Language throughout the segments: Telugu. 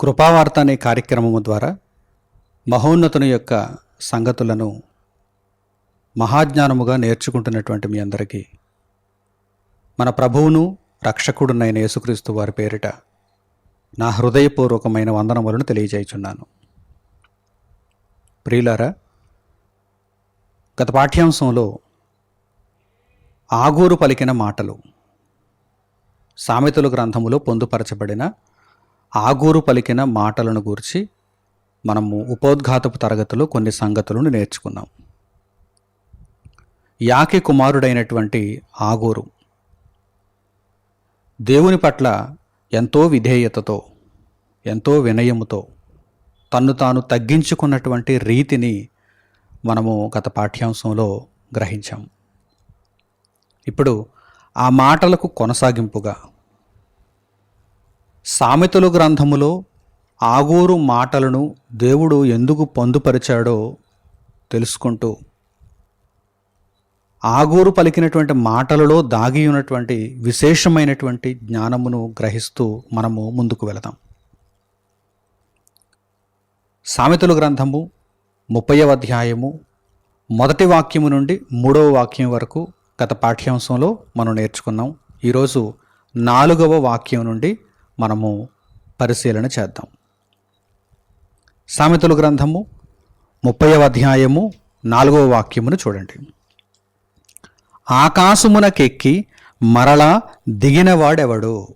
కృపావార్త అనే కార్యక్రమము ద్వారా మహోన్నతుని యొక్క సంగతులను మహాజ్ఞానముగా నేర్చుకుంటున్నటువంటి మీ అందరికీ మన ప్రభువును రక్షకుడునైన యేసుక్రీస్తు వారి పేరిట నా హృదయపూర్వకమైన వందనములను తెలియజేయుచున్నాను. ప్రియులారా గత పాఠ్యాంశంలో ఆగూరు పలికిన మాటలు సామెతలు గ్రంథములో పొందుపరచబడిన ఆగూరు పలికిన మాటలను గూర్చి మనము ఉపోద్ఘాతపు తరగతిలో కొన్ని సంగతులను నేర్చుకున్నాం. యాకి కుమారుడైనటువంటి ఆగూరు దేవుని పట్ల ఎంతో విధేయతతో ఎంతో వినయముతో తన్ను తాను తగ్గించుకున్నటువంటి రీతిని మనము గత పాఠ్యాంశంలో గ్రహించాం. ఇప్పుడు ఆ మాటలకు కొనసాగింపుగా సామెతలు గ్రంథములో ఆగూరు మాటలను దేవుడు ఎందుకు పొందుపరిచాడో తెలుసుకుంటూ ఆగూరు పలికినటువంటి మాటలలో దాగి ఉన్నటువంటి విశేషమైనటువంటి జ్ఞానమును గ్రహిస్తూ మనము ముందుకు వెళదాం. సామెతలు గ్రంథము ముప్పైవ అధ్యాయము మొదటి వాక్యము నుండి మూడవ వాక్యం వరకు గత పాఠ్యాంశంలో మనం నేర్చుకున్నాం. ఈరోజు నాలుగవ వాక్యం నుండి మనము పరిశీలన చేద్దాం. సామెతలు గ్రంథము ముప్పైవ అధ్యాయము నాలుగవ వాక్యమును చూడండి. ఆకాశమునకెక్కి మరలా దిగినవాడెవడు?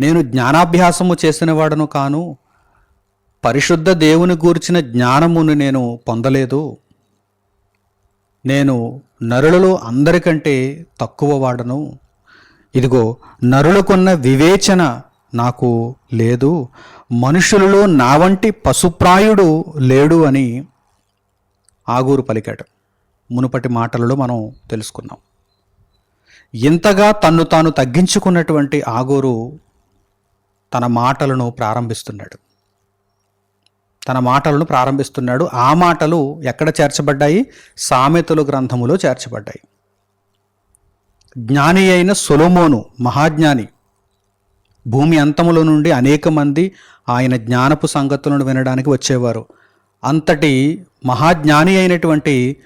నేను జ్ఞానాభ్యాసము చేసినవాడను కాను పరిశుద్ధ దేవుని గూర్చిన జ్ఞానమును నేను పొందలేదు. నేను నరులలో అందరికంటే తక్కువ వాడను. ఇదిగో నరులకున్న వివేచన నాకు లేదు. మనుషులలో నా వంటి పశుప్రాయుడు లేడు అని ఆగూరు పలికాడు. మునుపటి మాటలలో మనం తెలుసుకున్నాం. ఇంతగా తన్ను తాను తగ్గించుకున్నటువంటి ఆగూరు తన మాటలను ప్రారంభిస్తున్నాడు. తన మాటలను ప్రారంభిస్తున్నాడు. ఆ మాటలు ఎక్కడ చేర్చబడ్డాయి? సామెతలు గ్రంథములో చేర్చబడ్డాయి. జ్ఞాని అయిన సొలోమోను మహాజ్ఞాని. భూమి అంతములో నుండి అనేక మంది ఆయన జ్ఞానపు సంగతులను వినడానికి వచ్చేవారు. అంతటి మహాజ్ఞాని అయినటువంటి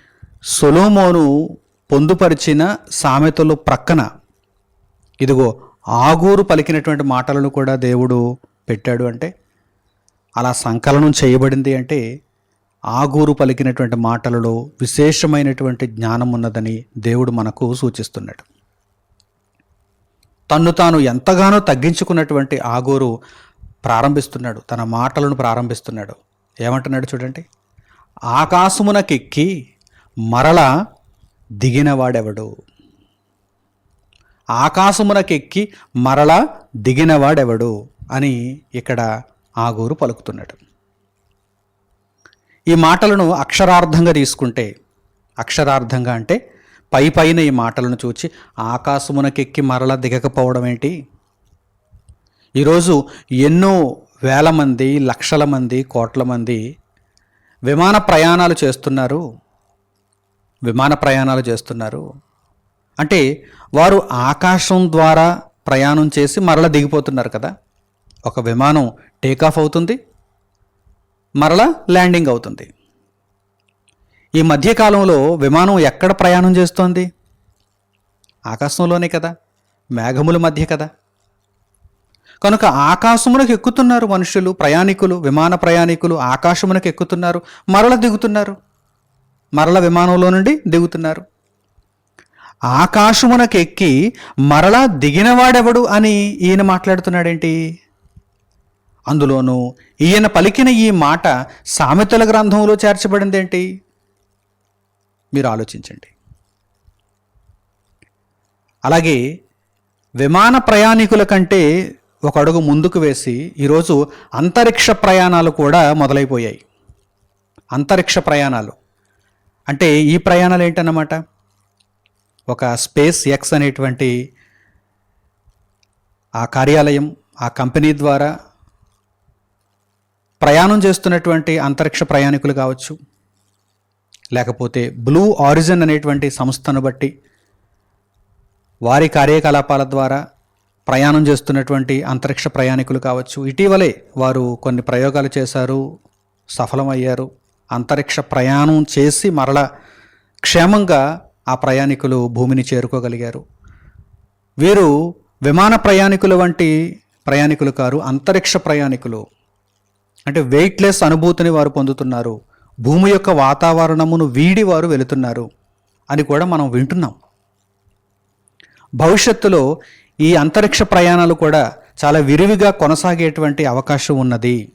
సొలోమోను పొందుపరిచిన సామెతలు ప్రక్కన ఇదిగో ఆగూరు పలికినటువంటి మాటలను కూడా దేవుడు పెట్టాడు అంటే అలా సంకలనం చేయబడింది అంటే ఆగూరు పలికినటువంటి మాటలలో విశేషమైనటువంటి జ్ఞానం ఉన్నదని దేవుడు మనకు సూచిస్తున్నాడు. తన్ను తాను ఎంతగానో తగ్గించుకున్నటువంటి ఆగూరు ప్రారంభిస్తున్నాడు. తన మాటలను ప్రారంభిస్తున్నాడు. ఏమంటున్నాడు చూడండి. ఆకాశమునకెక్కి మరల దిగినవాడెవడు? ఆకాశమునకెక్కి మరల దిగినవాడెవడు? అని ఇక్కడ ఆగూరు పలుకుతున్నాడు. ఈ మాటలను అక్షరార్థంగా తీసుకుంటే అక్షరార్థంగా అంటే పై పైన ఈ మాటలను చూచి ఆకాశమునకెక్కి మరల దిగకపోవడం ఏంటి? ఈరోజు ఎన్నో వేల మంది లక్షల మంది కోట్ల మంది విమాన ప్రయాణాలు చేస్తున్నారు. విమాన ప్రయాణాలు చేస్తున్నారు. అంటే వారు ఆకాశం ద్వారా ప్రయాణం చేసి మరల దిగిపోతున్నారు కదా. ఒక విమానం టేకాఫ్ అవుతుంది. మరలా ల్యాండింగ్ అవుతుంది. ఈ మధ్యకాలంలో విమానం ఎక్కడ ప్రయాణం చేస్తోంది? ఆకాశంలోనే కదా? మేఘముల మధ్య కదా? కనుక ఆకాశమునకు ఎక్కుతున్నారు మనుషులు ప్రయాణికులు విమాన ప్రయాణికులు ఆకాశమునకు ఎక్కుతున్నారు మరల దిగుతున్నారు. మరల విమానంలో నుండి దిగుతున్నారు. ఆకాశమునకు ఎక్కి మరలా దిగినవాడెవడు అని ఈయన మాట్లాడుతున్నాడేంటి? అందులోనూ ఈయన పలికిన ఈ మాట సామెతల గ్రంథంలో చేర్చబడిందేంటి? మీరు ఆలోచించండి. అలాగే విమాన ప్రయాణికుల కంటే ఒక అడుగు ముందుకు వేసి ఈరోజు అంతరిక్ష ప్రయాణాలు కూడా మొదలైపోయాయి. అంతరిక్ష ప్రయాణాలు. అంటే ఈ ప్రయాణాలు ఏంటన్నమాట? ఒక స్పేస్ ఎక్స్ అనేటువంటి ఆ కార్యాలయం ఆ కంపెనీ ద్వారా ప్రయాణం చేస్తున్నటువంటి అంతరిక్ష ప్రయాణికులు కావచ్చు లేకపోతే బ్లూ ఆరిజిన్ అనేటువంటి సంస్థను బట్టి వారి కార్యకలాపాల ద్వారా ప్రయాణం చేస్తున్నటువంటి అంతరిక్ష ప్రయాణికులు కావచ్చు ఇటీవలే వారు కొన్ని ప్రయోగాలు చేశారు సఫలమయ్యారు. అంతరిక్ష ప్రయాణం చేసి మరల క్షేమంగా ఆ ప్రయాణికులు భూమిని చేరుకోగలిగారు. వీరు విమాన ప్రయాణికుల వంటి ప్రయాణికులు కారు అంతరిక్ష ప్రయాణికులు. అంటే వెయిట్లెస్ అనుభూతిని వారు పొందుతున్నారు. భూమి యొక్క వాతావరణమును వీడి వారు వెళుతున్నారు అని కూడా మనం వింటున్నాం. భవిష్యత్తులో ఈ అంతరిక్ష ప్రయాణాలు కూడా చాలా విరివిగా కొనసాగేటువంటి అవకాశం ఉన్నది.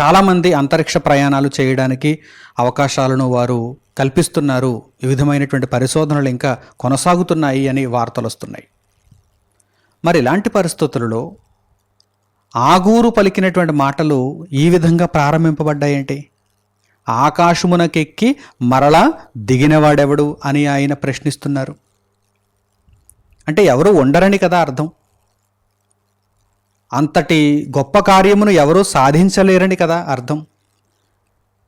చాలామంది అంతరిక్ష ప్రయాణాలు చేయడానికి అవకాశాలను వారు కల్పిస్తున్నారు. ఈ విధమైనటువంటి పరిశోధనలు ఇంకా కొనసాగుతున్నాయి అని వార్తలు వస్తున్నాయి. మరి ఇలాంటి పరిస్థితులలో ఆగూరు పలికినటువంటి మాటలు ఈ విధంగా ప్రారంభింపబడ్డాయేంటి? ఆకాశమునకెక్కి మరలా దిగినవాడెవడు అని ఆయన ప్రశ్నిస్తున్నారు. అంటే ఎవరు ఉండరని కదా అర్థం. అంతటి గొప్ప కార్యమును ఎవరూ సాధించలేరని కదా అర్థం.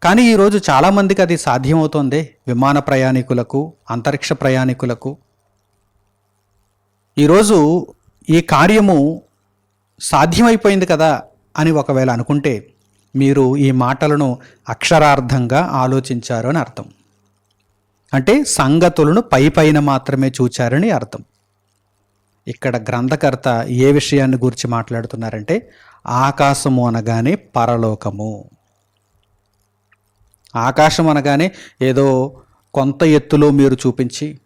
కానీ ఈరోజు చాలామందికి అది సాధ్యమవుతోంది. విమాన ప్రయాణికులకు అంతరిక్ష ప్రయాణికులకు. ఈరోజు ఈ కార్యము సాధ్యమైపోయింది కదా అని ఒకవేళ అనుకుంటే మీరు ఈ మాటలను అక్షరార్థంగా ఆలోచించారు అని అర్థం. అంటే సంగతులను పై పైన మాత్రమే చూచారని అర్థం. ఇక్కడ గ్రంథకర్త ఏ విషయాన్ని గురించి మాట్లాడుతున్నారంటే ఆకాశము అనగానే పరలోకము. ఆకాశం అనగానే ఏదో కొంత ఎత్తులో మీరు చూపించి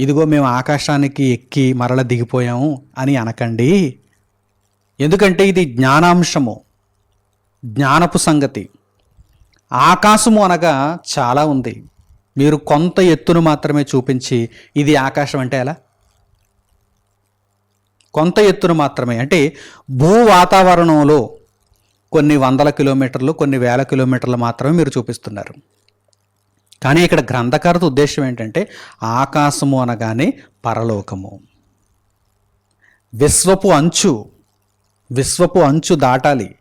ఇదిగో మేము ఆకాశానికి ఎక్కి మరల దిగిపోయాము అని అనకండి. ఎందుకంటే ఇది జ్ఞానాంశము జ్ఞానపు సంగతి. ఆకాశము అనగా చాలా ఉంది. మీరు కొంత ఎత్తును మాత్రమే చూపించి ఇది ఆకాశం అంటే ఎలా? కొంత ఎత్తును మాత్రమే. అంటే భూ వాతావరణంలో కొన్ని వందల కిలోమీటర్లు కొన్ని వేల కిలోమీటర్లు మాత్రమే మీరు చూపిస్తున్నారు. కానీ ఇక్కడ గ్రంథకారత ఉద్దేశం ఏంటంటే ఆకాశము అనగానే పరలోకము. విశ్వపు అంచు విశ్వపు అంచు దాటాలి.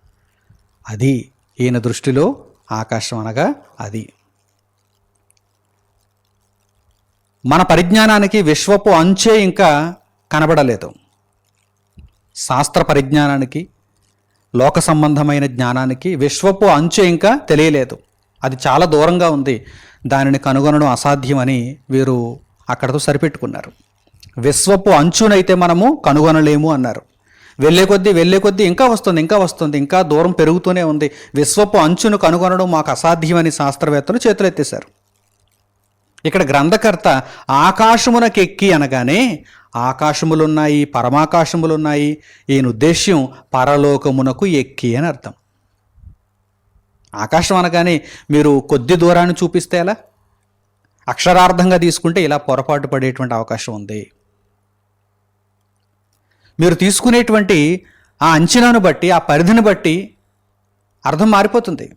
అది ఈయన దృష్టిలో ఆకాశం అనగా అది. మన పరిజ్ఞానానికి విశ్వపు అంచే ఇంకా కనబడలేదు. శాస్త్ర పరిజ్ఞానానికి లోక సంబంధమైన జ్ఞానానికి విశ్వపు అంచు ఇంకా తెలియలేదు. అది చాలా దూరంగా ఉంది. దానిని కనుగొనడం అసాధ్యమని వీరు అక్కడతో సరిపెట్టుకున్నారు. విశ్వపు అంచునైతే మనము కనుగొనలేము అన్నారు. వెళ్ళే కొద్దీ వెళ్ళే కొద్దీ ఇంకా వస్తుంది ఇంకా వస్తుంది ఇంకా దూరం పెరుగుతూనే ఉంది. విశ్వపు అంచును కనుగొనడం మాకు అసాధ్యమని శాస్త్రవేత్తలు చేతులెత్తేశారు. ఇక్కడ గ్రంథకర్త ఆకాశమునకెక్కి అనగానే ఆకాశములున్నాయి పరమాకాశములున్నాయి ఈయన ఉద్దేశ్యం పరలోకమునకు ఎక్కి అని అర్థం. ఆకాశం అనగానే మీరు కొద్ది దూరాన్ని చూపిస్తే ఎలా? అక్షరార్థంగా తీసుకుంటే ఇలా పొరపాటు పడేటువంటి అవకాశం ఉంది. మీరు తీసుకునేటువంటి ఆ అంచనాను బట్టి ఆ పరిధిని బట్టి అర్థం మారిపోతుంది.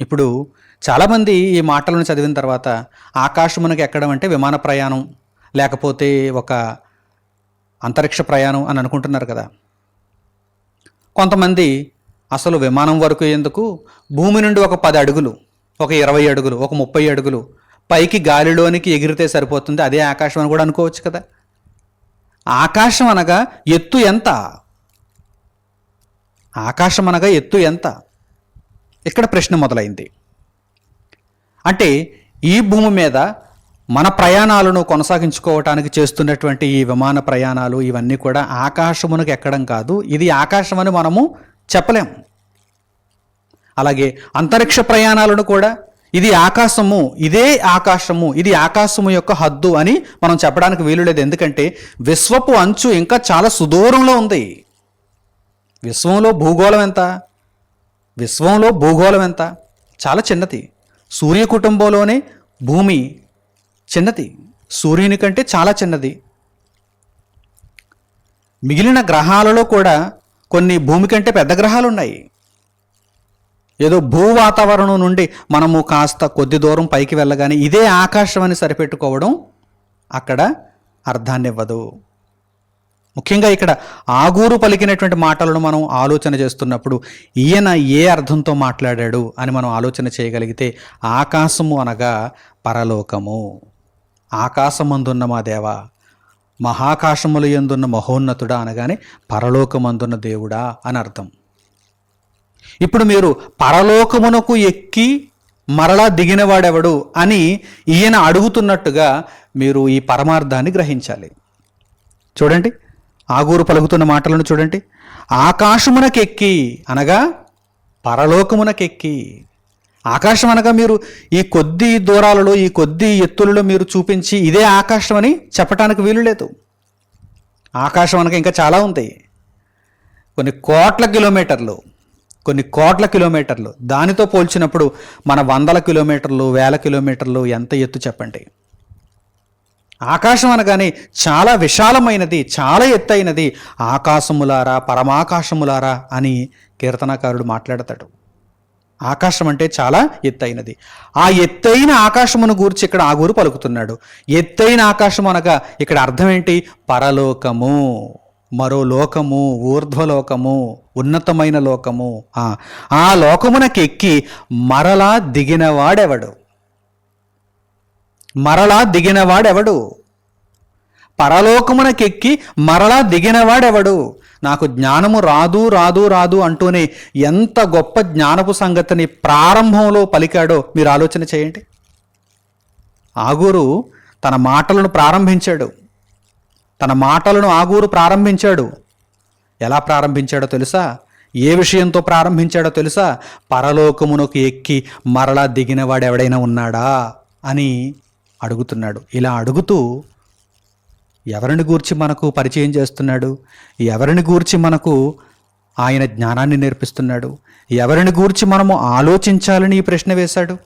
ఇప్పుడు చాలామంది ఈ మాటలను చదివిన తర్వాత ఆకాశమునకు ఎక్కడం అంటే విమాన ప్రయాణం లేకపోతే ఒక అంతరిక్ష ప్రయాణం అని అనుకుంటున్నారు కదా. కొంతమంది అసలు విమానం వరకు ఎందుకు? భూమి నుండి ఒక పది అడుగులు ఒక ఇరవై అడుగులు ఒక ముప్పై అడుగులు పైకి గాలిలోనికి ఎగిరితే సరిపోతుంది అదే ఆకాశం అని కూడా అనుకోవచ్చు కదా. ఆకాశం అనగా ఎత్తు ఎంత? ఆకాశం అనగా ఎత్తు ఎంత? ఇక్కడ ప్రశ్న మొదలైంది. అంటే ఈ భూమి మీద మన ప్రయాణాలను కొనసాగించుకోవటానికి చేస్తున్నటువంటి ఈ విమాన ప్రయాణాలు ఇవన్నీ కూడా ఆకాశమునకు ఎక్కడం కాదు ఇది ఆకాశం అని మనము చెప్పలేం. అలాగే అంతరిక్ష ప్రయాణాలను కూడా ఇది ఆకాశము ఇదే ఆకాశము ఇది ఆకాశము యొక్క హద్దు అని మనం చెప్పడానికి వీలు లేదు ఎందుకంటే విశ్వపు అంచు ఇంకా చాలా సుదూరంలో ఉంది. విశ్వంలో భూగోళం ఎంత? విశ్వంలో భూగోళం ఎంత? చాలా చిన్నది. సూర్య కుటుంబంలోనే భూమి చిన్నది. సూర్యుని కంటే చాలా చిన్నది. మిగిలిన గ్రహాలలో కూడా కొన్ని భూమి కంటే పెద్ద గ్రహాలు ఉన్నాయి. ఏదో భూ వాతావరణం నుండి మనము కాస్త కొద్ది దూరం పైకి వెళ్ళగానే ఇదే ఆకాశం అని సరిపెట్టుకోవడం అక్కడ అర్థాన్ని ఇవ్వదు ముఖ్యంగా ఇక్కడ ఆగూరు పలికినటువంటి మాటలను మనం ఆలోచన చేస్తున్నప్పుడు ఈయన ఏ అర్థంతో మాట్లాడాడు అని మనం ఆలోచన చేయగలిగితే ఆకాశము అనగా పరలోకము. ఆకాశమందున్న మా దేవ మహాకాశములు ఎందున్న మహోన్నతుడా అనగానే పరలోకమందున్న దేవుడా అని అర్థం. ఇప్పుడు మీరు పరలోకమునకు ఎక్కి మరలా దిగినవాడెవడు అని ఈయన అడుగుతున్నట్టుగా మీరు ఈ పరమార్థాన్ని గ్రహించాలి. చూడండి ఆగూరు పలుకుతున్న మాటలను చూడండి. ఆకాశమునకెక్కి అనగా పరలోకమునకెక్కి. ఆకాశం అనగా మీరు ఈ కొద్ది దూరాలలో ఈ కొద్ది ఎత్తులలో మీరు చూపించి ఇదే ఆకాశం అని చెప్పటానికి వీలు లేదు. ఆకాశం అనగా ఇంకా చాలా ఉంది కొన్ని కోట్ల కిలోమీటర్లు. కొన్ని కోట్ల కిలోమీటర్లు. దానితో పోల్చినప్పుడు మన వందల కిలోమీటర్లు వేల కిలోమీటర్లు ఎంత ఎత్తు చెప్పండి? ఆకాశం అనగానే చాలా విశాలమైనది చాలా ఎత్తైనది ఆకాశములారా పరమాకాశములారా అని కీర్తనాకారుడు మాట్లాడతాడు. ఆకాశం అంటే చాలా ఎత్తైనది. ఆ ఎత్తైన ఆకాశమును గూర్చి ఇక్కడ ఆగూరు పలుకుతున్నాడు. ఎత్తైన ఆకాశం అనగా ఇక్కడ అర్థం ఏంటి? పరలోకము. మరో లోకము ఊర్ధ్వలోకము ఉన్నతమైన లోకము. ఆ లోకమునకెక్కి మరలా దిగినవాడెవడు? మరలా దిగినవాడెవడు? పరలోకమునకెక్కి మరలా దిగినవాడెవడు? నాకు జ్ఞానము రాదు రాదు రాదు అంటూనే ఎంత గొప్ప జ్ఞానపు సంగతిని ప్రారంభంలో పలికాడో మీరు ఆలోచన చేయండి. ఆగూరు తన మాటలను ప్రారంభించాడు. తన మాటలను ఆగూరు ప్రారంభించాడు. ఎలా ప్రారంభించాడో తెలుసా? ఏ విషయంతో ప్రారంభించాడో తెలుసా? పరలోకమునకు ఎక్కి మరలా దిగినవాడు ఎవడైనా ఉన్నాడా? అని అడుగుతున్నాడు. ఇలా అడుగుతూ ఎవరిని గూర్చి మనకు పరిచయం చేస్తున్నాడు? ఎవరిని గూర్చి మనకు ఆయన జ్ఞానాన్ని నేర్పిస్తున్నాడు? ఎవరిని గూర్చి మనము ఆలోచించాలని ఈ ప్రశ్న వేశాడు?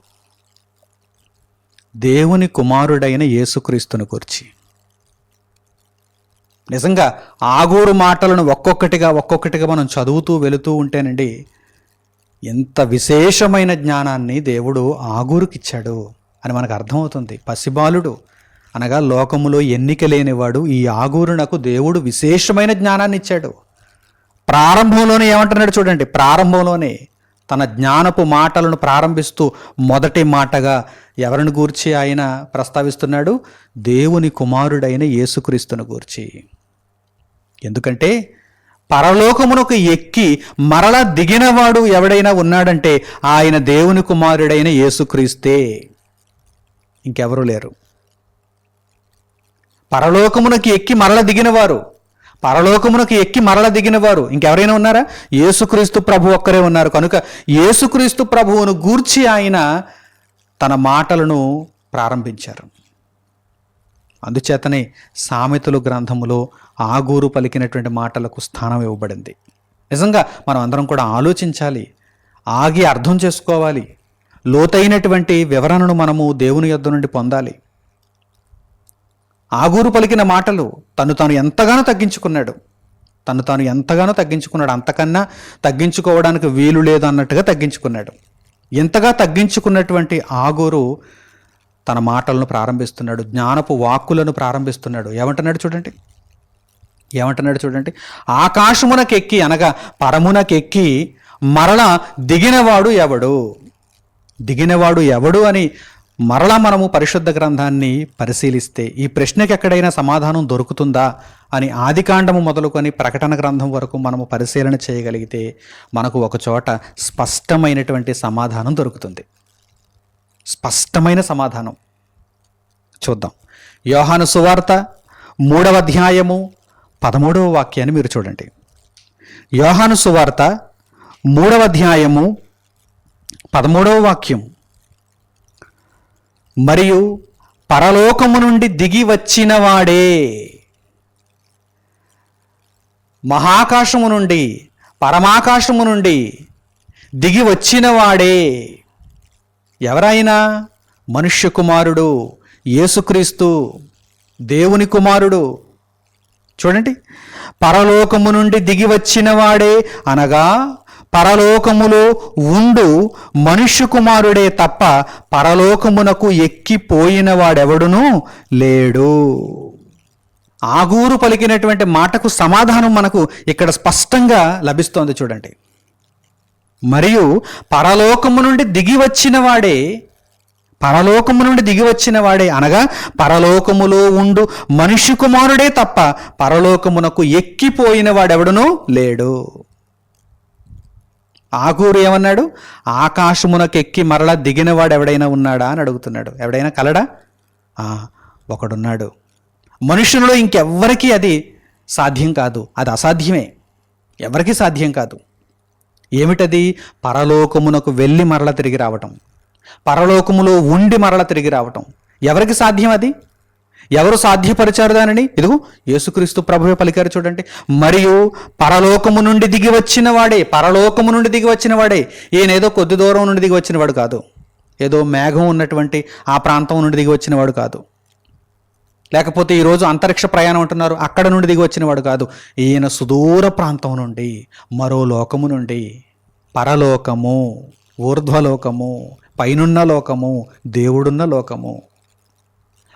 దేవుని కుమారుడైన యేసుక్రీస్తుని గూర్చి. నిజంగా ఆగూరు మాటలను ఒక్కొక్కటిగా ఒక్కొక్కటిగా మనం చదువుతూ వెళుతూ ఉంటేనండి ఎంత విశేషమైన జ్ఞానాన్ని దేవుడు ఆగూరుకిచ్చాడు అని మనకు అర్థమవుతుంది. పసిబాలుడు అనగా లోకములో ఎన్నిక లేనివాడు ఈ ఆగూరునకు దేవుడు విశేషమైన జ్ఞానాన్ని ఇచ్చాడు ప్రారంభంలోనే ఏమంటున్నాడు చూడండి. ప్రారంభంలోనే తన జ్ఞానపు మాటలను ప్రారంభిస్తూ మొదటి మాటగా ఎవరిని గూర్చి ఆయన ప్రస్తావిస్తున్నాడు? దేవుని కుమారుడైన యేసుక్రీస్తుని గూర్చి. ఎందుకంటే పరలోకమునకు ఎక్కి మరల దిగినవాడు ఎవడైనా ఉన్నాడంటే ఆయన దేవుని కుమారుడైన యేసుక్రీస్తే. ఇంకెవరూ లేరు. పరలోకమునకు ఎక్కి మరల దిగినవారు పరలోకమునకు ఎక్కి మరల దిగినవారు. ఇంకెవరైనా ఉన్నారా? యేసుక్రీస్తు ప్రభు ఒక్కరే ఉన్నారు. కనుక యేసుక్రీస్తు ప్రభువును గూర్చి ఆయన తన మాటలను ప్రారంభించారు. అందుచేతనే సామెతలు గ్రంథములో ఆగూరు పలికినటువంటి మాటలకు స్థానం ఇవ్వబడింది. నిజంగా మనం అందరం కూడా ఆలోచించాలి. ఆగి అర్థం చేసుకోవాలి. లోతైనటువంటి వివరణను మనము దేవుని యొద్ద నుండి పొందాలి. ఆగూరు పలికిన మాటలు తను తాను ఎంతగానో తగ్గించుకున్నాడు. తను తాను ఎంతగానో తగ్గించుకున్నాడు. అంతకన్నా తగ్గించుకోవడానికి వీలు లేదు అన్నట్టుగా తగ్గించుకున్నాడు. ఎంతగా తగ్గించుకున్నటువంటి ఆగూరు తన మాటలను ప్రారంభిస్తున్నాడు. జ్ఞానపు వాక్కులను ప్రారంభిస్తున్నాడు. ఏమంటున్నాడు చూడండి. ఏమంటున్నాడు చూడండి. ఆకాశమునకెక్కి అనగా పరమునకెక్కి మరల దిగినవాడు ఎవడు? దిగినవాడు ఎవడు అని మరలా మనము పరిశుద్ధ గ్రంథాన్ని పరిశీలిస్తే ఈ ప్రశ్నకి ఎక్కడైనా సమాధానం దొరుకుతుందా అని ఆదికాండము మొదలుకొని ప్రకటన గ్రంథం వరకు మనము పరిశీలన చేయగలిగితే మనకు ఒకచోట స్పష్టమైనటువంటి సమాధానం దొరుకుతుంది. స్పష్టమైన సమాధానం. చూద్దాం. యోహాను సువార్త మూడవ అధ్యాయము పదమూడవ వాక్యాన్ని మీరు చూడండి. యోహాను సువార్త మూడవ అధ్యాయము పదమూడవ వాక్యం. మరియు పరలోకము నుండి దిగి వచ్చిన వాడే మహాకాశము నుండి పరమాకాశము నుండి దిగి వచ్చినవాడే. ఎవరైనా మనుష్య కుమారుడు యేసుక్రీస్తు దేవుని కుమారుడు చూడండి పరలోకము నుండి దిగి వచ్చినవాడే అనగా పరలోకములో ఉండు మనుష్య కుమారుడే తప్ప పరలోకమునకు ఎక్కిపోయిన వాడెవడునూ లేడు. ఆగూరు పలికినటువంటి మాటకు సమాధానం మనకు ఇక్కడ స్పష్టంగా లభిస్తోంది చూడండి. మరియు పరలోకము నుండి దిగి వచ్చిన వాడే పరలోకము నుండి దిగి వచ్చిన వాడే అనగా పరలోకములో ఉండు మనిషి కుమారుడే తప్ప పరలోకమునకు ఎక్కిపోయిన వాడెవడునూ లేడు. ఆగూరు ఏమన్నాడు? ఆకాశమునకెక్కి మరలా దిగినవాడు ఎవడైనా ఉన్నాడా అని అడుగుతున్నాడు. ఎవడైనా కలడా? ఒకడున్నాడు. మనుషులలో ఇంకెవ్వరికీ అది సాధ్యం కాదు. అది అసాధ్యమే. ఎవరికీ సాధ్యం కాదు. ఏమిటది? పరలోకమునకు వెళ్ళి మరల తిరిగి రావటం. పరలోకములో ఉండి మరల తిరిగి రావటం. ఎవరికి సాధ్యం అది? ఎవరు సాధ్యపరిచారు దానిని? ఇదిగో యేసుక్రీస్తు ప్రభువే పలికారు చూడండి. మరియు పరలోకము నుండి దిగి వచ్చిన వాడే పరలోకము నుండి దిగి వచ్చిన వాడే ఈయనేదో కొద్ది దూరం నుండి దిగి వచ్చిన వాడు కాదు. ఏదో మేఘం ఉన్నటువంటి ఆ ప్రాంతం నుండి దిగి వచ్చినవాడు కాదు. లేకపోతే ఈరోజు అంతరిక్ష ప్రయాణం అంటున్నారు అక్కడ నుండి దిగి వచ్చిన వాడు కాదు. ఈయన సుదూర ప్రాంతం నుండి మరో లోకము నుండి పరలోకము ఊర్ధ్వలోకము పైనున్న లోకము దేవుడున్న లోకము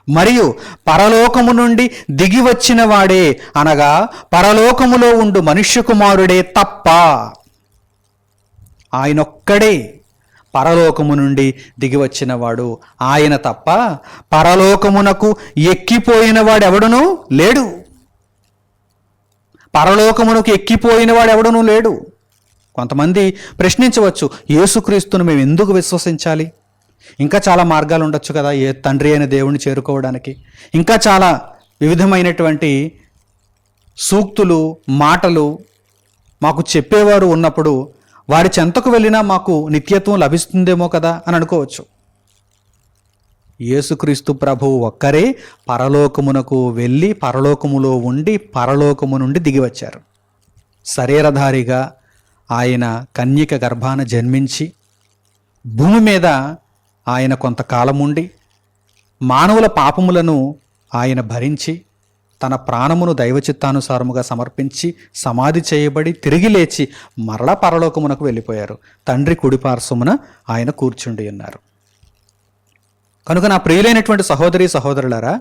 మరియు పరలోకము నుండి దిగి వచ్చిన వాడే అనగా పరలోకములో ఉండు మనుష్య కుమారుడే తప్ప ఆయనొక్కడే పరలోకము నుండి దిగి వచ్చినవాడు ఆయన తప్ప పరలోకమునకు ఎక్కిపోయిన వాడెవడనూ లేడు. పరలోకమునకు ఎక్కిపోయిన వాడెవడనూ లేడు. కొంతమంది ప్రశ్నించవచ్చు యేసుక్రీస్తును మేము ఎందుకు విశ్వసించాలి? ఇంకా చాలా మార్గాలు ఉండొచ్చు కదా ఏ తండ్రి అయిన దేవుణ్ణి చేరుకోవడానికి. ఇంకా చాలా వివిధమైనటువంటి సూక్తులు మాటలు మాకు చెప్పేవారు ఉన్నప్పుడు వారి చెంతకు వెళ్ళినా మాకు నిత్యత్వం లభిస్తుందేమో కదా అని అనుకోవచ్చు. యేసుక్రీస్తు ప్రభు ఒక్కరే పరలోకమునకు వెళ్ళి పరలోకములో ఉండి పరలోకము నుండి దిగివచ్చారు శరీరధారిగా ఆయన కన్యక గర్భాన జన్మించి భూమి మీద ఆయన కొంతకాలముండి మానవుల పాపములను ఆయన భరించి తన ప్రాణమును దైవచిత్తానుసారముగా సమర్పించి సమాధి చేయబడి తిరిగి లేచి మరలా పరలోకమునకు వెళ్ళిపోయారు. తండ్రి కుడిపార్శ్వమున ఆయన కూర్చుండి ఉన్నారు. కనుక నా ప్రియులైనటువంటి సహోదరి సహోదరులరా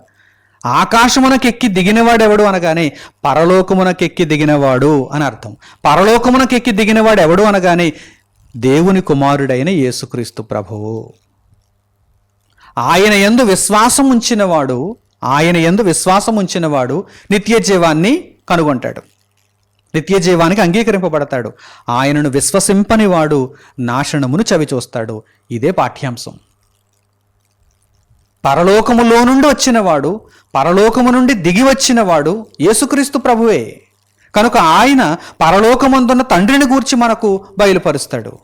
ఆకాశమునకెక్కి దిగినవాడెవడు అనగానే పరలోకమునకెక్కి దిగినవాడు అని అర్థం. పరలోకమునకెక్కి దిగినవాడు ఎవడు అనగానే దేవుని కుమారుడైన యేసుక్రీస్తు ప్రభువు. ఆయన యందు విశ్వాసం ఉంచినవాడు ఆయన యందు విశ్వాసం ఉంచినవాడు నిత్య జీవాన్ని కనుగొంటాడు. నిత్య జీవానికి అంగీకరింపబడతాడు. ఆయనను విశ్వసింపని వాడు నాశనమును చవిచూస్తాడు. ఇదే పాఠ్యాంశం. పరలోకములో నుండి వచ్చినవాడు పరలోకము నుండి దిగి వచ్చినవాడు యేసుక్రీస్తు ప్రభువే. కనుక ఆయన పరలోకమందున్న తండ్రిని గూర్చి మనకు బయలుపరుస్తాడు.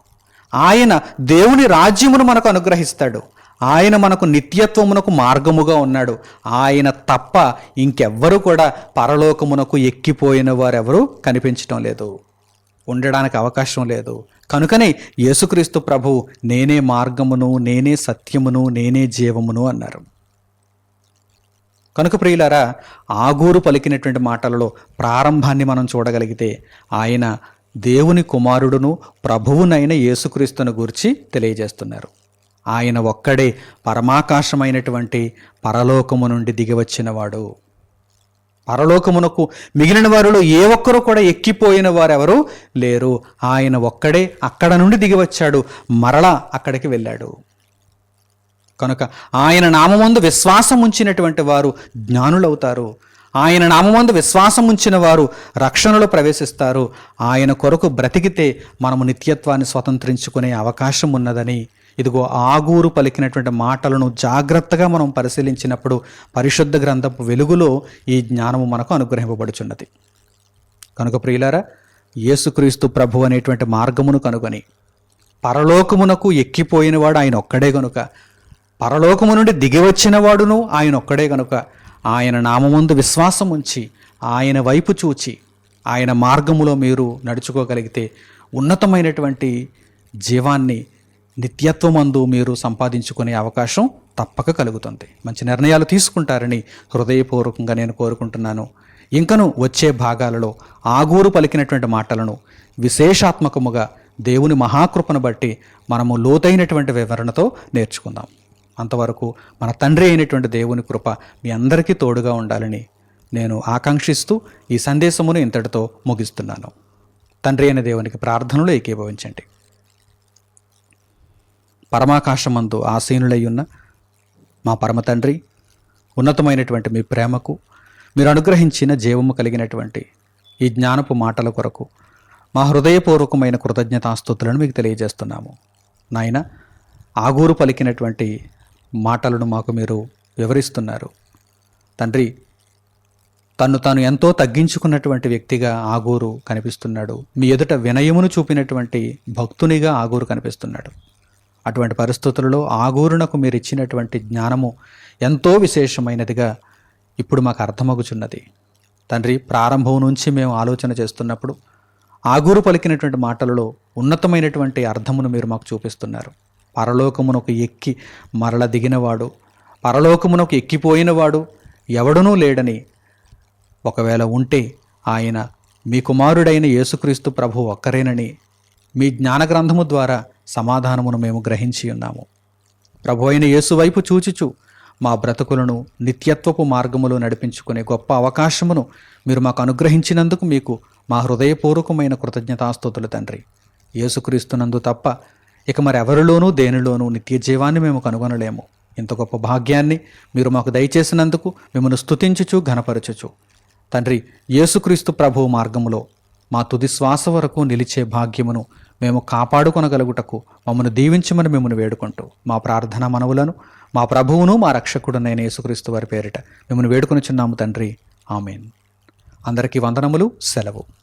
ఆయన దేవుని రాజ్యమును మనకు అనుగ్రహిస్తాడు. ఆయన మనకు నిత్యత్వమునకు మార్గముగా ఉన్నాడు. ఆయన తప్ప ఇంకెవ్వరు కూడా పరలోకమునకు ఎక్కిపోయిన వారెవరూ కనిపించటం లేదు. ఉండడానికి అవకాశం లేదు. కనుకనే యేసుక్రీస్తు ప్రభు నేనే మార్గమును నేనే సత్యమును నేనే జీవమును అన్నారు. కనుక ప్రియులారా ఆగూరు పలికినటువంటి మాటలలో ప్రారంభాన్ని మనం చూడగలిగితే ఆయన దేవుని కుమారుడును ప్రభువునైన యేసుక్రీస్తును గురించి తెలియజేస్తున్నారు. ఆయన ఒక్కడే పరమాకాశమైనటువంటి పరలోకము నుండి దిగివచ్చినవాడు. పరలోకమునకు మిగిలిన వారిలో ఏ ఒక్కరూ కూడా ఎక్కిపోయిన వారెవరూ లేరు. ఆయన ఒక్కడే అక్కడ నుండి దిగివచ్చాడు. మరలా అక్కడికి వెళ్ళాడు. కనుక ఆయన నామమందు విశ్వాసం ఉంచినటువంటి వారు జ్ఞానులవుతారు. ఆయన నామమందు విశ్వాసం ఉంచిన వారు రక్షణలో ప్రవేశిస్తారు. ఆయన కొరకు బ్రతికితే మనము నిత్యత్వాన్ని స్వతంత్రించుకునే అవకాశం ఉన్నదని. ఇదిగో ఆగూరు పలికినటువంటి మాటలను జాగ్రత్తగా మనం పరిశీలించినప్పుడు పరిశుద్ధ గ్రంథపు వెలుగులో ఈ జ్ఞానము మనకు అనుగ్రహింపబడుచున్నది. కనుక ప్రియులారా యేసుక్రీస్తు ప్రభు అనేటువంటి మార్గమును కనుగొని పరలోకమునకు ఎక్కిపోయినవాడు ఆయన ఒక్కడే గనుక పరలోకము నుండి దిగివచ్చిన వాడును ఆయన ఒక్కడే గనుక ఆయన నామముందు విశ్వాసం ఉంచి ఆయన వైపు చూచి ఆయన మార్గములో మీరు నడుచుకోగలిగితే ఉన్నతమైనటువంటి జీవాన్ని నిత్యత్వమందు మీరు సంపాదించుకునే అవకాశం తప్పక కలుగుతుంది. మంచి నిర్ణయాలు తీసుకుంటారని హృదయపూర్వకంగా నేను కోరుకుంటున్నాను. ఇంకను వచ్చే భాగాలలో ఆగూరు పలికినటువంటి మాటలను విశేషాత్మకముగా దేవుని మహాకృపను బట్టి మనము లోతైనటువంటి వివరణతో నేర్చుకుందాం. అంతవరకు మన తండ్రి అయినటువంటి దేవుని కృప మీ అందరికీ తోడుగా ఉండాలని నేను ఆకాంక్షిస్తూ ఈ సందేశమును ఇంతటితో ముగిస్తున్నాను. తండ్రి అయిన దేవునికి ప్రార్థనలు ఏకీభవించండి. పరమాకాశమందు ఆసీనులయ్యున్న మా పరమ తండ్రి ఉన్నతమైనటువంటి మీ ప్రేమకు మీరు అనుగ్రహించిన జీవము కలిగినటువంటి ఈ జ్ఞానపు మాటల కొరకు మా హృదయపూర్వకమైన కృతజ్ఞతాస్థుతులను మీకు తెలియజేస్తున్నాము. నాయన ఆగూరు పలికినటువంటి మాటలను మాకు మీరు వివరిస్తున్నారు. తండ్రి తను తాను ఎంతో తగ్గించుకున్నటువంటి వ్యక్తిగా ఆగూరు కనిపిస్తున్నాడు. మీ ఎదుట వినయమును చూపినటువంటి భక్తునిగా ఆగూరు కనిపిస్తున్నాడు. అటువంటి పరిస్థితులలో ఆగూరునకు మీరు ఇచ్చినటువంటి జ్ఞానము ఎంతో విశేషమైనదిగా ఇప్పుడు మాకు అర్థమగుచున్నది. తండ్రి ప్రారంభం నుంచి మేము ఆలోచన చేస్తున్నప్పుడు ఆగూరు పలికినటువంటి మాటలలో ఉన్నతమైనటువంటి అర్థమును మీరు మాకు చూపిస్తున్నారు. పరలోకమునకు ఎక్కి మరల దిగినవాడు పరలోకమునకు ఎక్కిపోయినవాడు ఎవడునూ లేడని ఒకవేళ ఉంటే ఆయన మీ కుమారుడైన యేసుక్రీస్తు ప్రభు ఒక్కరేనని మీ జ్ఞాన గ్రంథము ద్వారా సమాధానమును మేము గ్రహించి ఉన్నాము. ప్రభు అయిన యేసు వైపు చూచుచు మా బ్రతుకులను నిత్యత్వపు మార్గములో నడిపించుకునే గొప్ప అవకాశమును మీరు మాకు అనుగ్రహించినందుకు మీకు మా హృదయపూర్వకమైన కృతజ్ఞతాస్తుతులు తండ్రి. యేసుక్రీస్తునందు తప్ప ఇక మరెవరిలోనూ దేనిలోనూ నిత్య జీవాన్ని మేము కనుగొనలేము. ఇంత గొప్ప భాగ్యాన్ని మీరు మాకు దయచేసినందుకు మిమ్మల్ని స్తుతించుచు ఘనపరచుచు. తండ్రి యేసుక్రీస్తు ప్రభు మార్గములో మా తుది శ్వాస వరకు నిలిచే భాగ్యమును మేము కాపాడుకొనగలుగుటకు మమ్మను దీవించమని మిమ్మల్ని వేడుకుంటూ మా ప్రార్థన మనవులను మా ప్రభువును మా రక్షకుడునైన యేసుక్రీస్తు వారి పేరిట మిమ్మల్ని వేడుకొనిచున్నాము తండ్రి. ఆమెన్. అందరికీ వందనములు సెలవు.